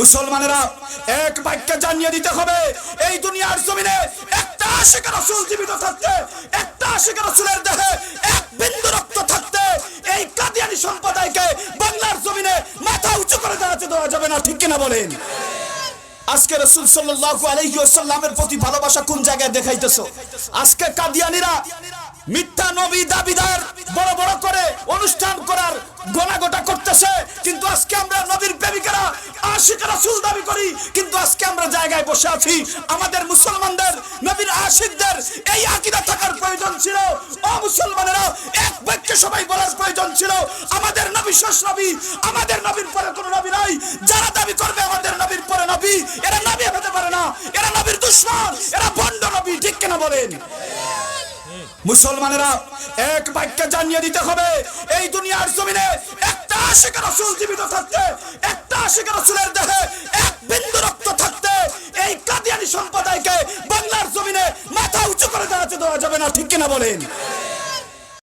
মুসলমানেরা এক বাক্যে জানিয়ে দিতে হবে, এই দুনিয়ার জমিনে একটা আশিক রসুল জীবিত থাকতে, একটা আশিক রসুলের দেহে এক বিন্দু রক্ত থাকতে, এই কাদিয়ানি সম্প্রদায়কে বাংলার জমিনে মাথা উঁচু করে দাঁড়াতে দেওয়া যাবে না, ঠিক কিনা বলেন? আজকে রসুল সাল্লাল্লাহু আলাইহি ওয়াসাল্লামের প্রতি ভালোবাসা কোন জায়গায় দেখাইতেছো? আজকে কাদিয়ানিরা মিথ্যা নবী দাবিদার বড় বড় করে অনুষ্ঠান করার গোনাগোটা করতেছে, কিন্তু আজকে আমরা নবীর প্রেমিকেরা আশিক রাসূল দাবি করি, কিন্তু আজকে আমরা জায়গায় বসে আছি। আমাদের মুসলমানদের, নবীর আশিকদের, এই আকীদা থাকার প্রয়োজন ছিল। ও মুসলমানেরা, এক বাক্যে সবাই বলার প্রয়োজন ছিল, আমাদের নবী শেষ নবী, আমাদের নবীর পরে কোনো নবী নাই। যারা দাবি করবে আমাদের নবীর পরে নবী, এরা নবী হতে পারে না। এরা নবীর দুশ্মন, এরা ভণ্ড নবী, ঠিক কেনা বলেন? মুসলমানেরা, এক বাক্যে জানিয়ে দিতে হবে, এই দুনিয়ার জমিনে একটা আশিক রসুল জীবিত থাকতে আশিক রসুলের দেহে এক বিন্দু রক্ত থাকতে এই কাদিয়ানি সম্প্রদায়কে বাংলার জমিনে মাথা উঁচু করে দেওয়া যাবে না, ঠিক কিনা বলেন?